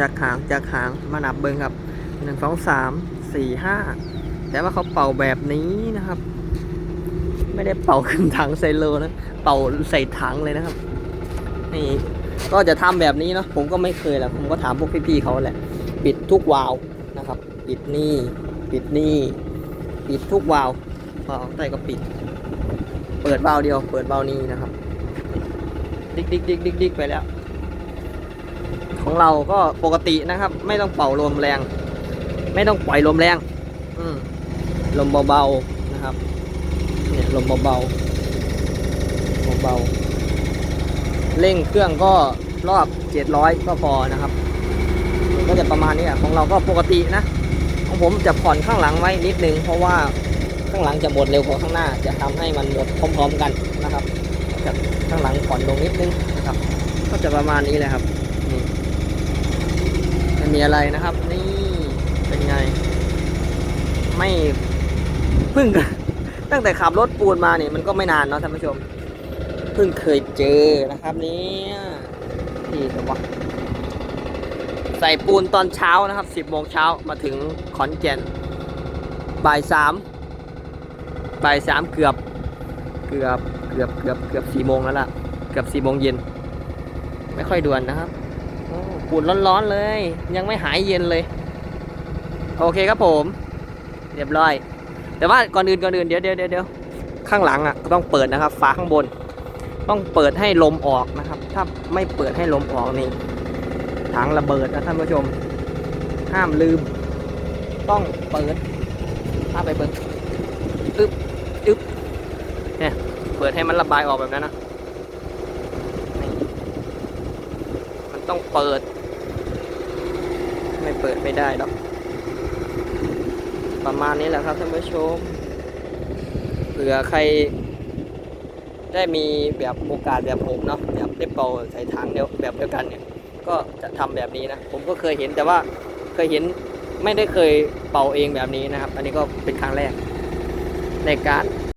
จากหางจากหางมานับเบิ้งครับหนึ่งสองสามสี่ห้าแต่ว่าเขาเป่าแบบนี้นะครับ ไม่ได้เป่าขึ้นถังใส่โลนะ เป่าใส่ถังเลยนะครับนี่ก็จะทำแบบนี้เนาะผมก็ไม่เคยแหละผมก็ถามพวกพี่ๆเขาแหละ ปิดทุกวาล์วนะครับ ปิดนี่ปิดนี่ปิดทุกวาล์วพอใต้ก็ปิด เปิดวาล์วเดียว เปิดวาล์วนี้นะครับ ดิกดิกดิกดิกดิกไปแล้ว ของเราก็ปกตินะครับ ไม่ต้องเป่าลมแรง ไม่ต้องปล่อยลมแรง อืมลมเบาๆนะครับ เนี่ยลมเบาๆเบาๆเร่งเครื่องก็รอบ 700 ก็พอนะครับก็จะประมาณนี้ของเราก็ปกตินะของผมจะผ่อนข้างหลังไว้นิดนึง เพราะว่าข้างหลังจะหมดเร็วกว่าข้างหน้า จะทำให้มันหมดพร้อมๆกันนะครับจะข้างหลังผ่อนลงนิดนึงนะครับ ก็จะประมาณนี้แหละครับนี่ ไม่มีอะไรนะครับ นี่เป็นไง ไม่เพิ่ง ตั้งแต่ขับรถปูนมาเนี่ยมันก็ไม่นานเนาะท่านผู้ชม เพิ่งเคยเจอนะครับนี่ยนี่เดี๋ยวใส่ปูนตอนเช้านะครับ10โมงเช้ามาถึงขอนแก่นบ่ายสามบ่ายสามเกือบเกือบเกือบเกือบเกือบสี่โมงแล้วล่ะ เกือบสี่โมงเย็น ไม่ค่อยด่วนนะครับ อ้ปูนร้อนๆเลย ยังไม่หายเย็นเลย โอเคครับผม เรียบร้อย แต่ว่าก่อนอื่นก่อนอื่นเดี๋ยวเดี๋ยวเดี๋ยวข้างหลังอะก็ต้องเปิดนะครับ ฝาข้างบน ต้องเปิดให้ลมออกนะครับ ถ้าไม่เปิดให้ลมออกนี่ถังระเบิดนะท่านผู้ชม ห้ามลืม ต้องเปิดถ้าไปเปิดอึ๊บอึ๊บเนี่ยเปิดให้มันระบายออกแบบนั้นนะมันต้องเปิด เปิดไม่ได้หรอก ประมาณนี้แหละครับท่านผู้ชม เผื่อใคร ได้มีแบบโอกาสแบบผมเนาะแบบได้เป่าใส่ถังเดียวแบบเดียวกันเนี่ย ก็จะทำแบบนี้นะ ผมก็เคยเห็นแต่ว่าเคยเห็นไม่ได้เคยเป่าเองแบบนี้นะครับ อันนี้ก็เป็นครั้งแรกในการ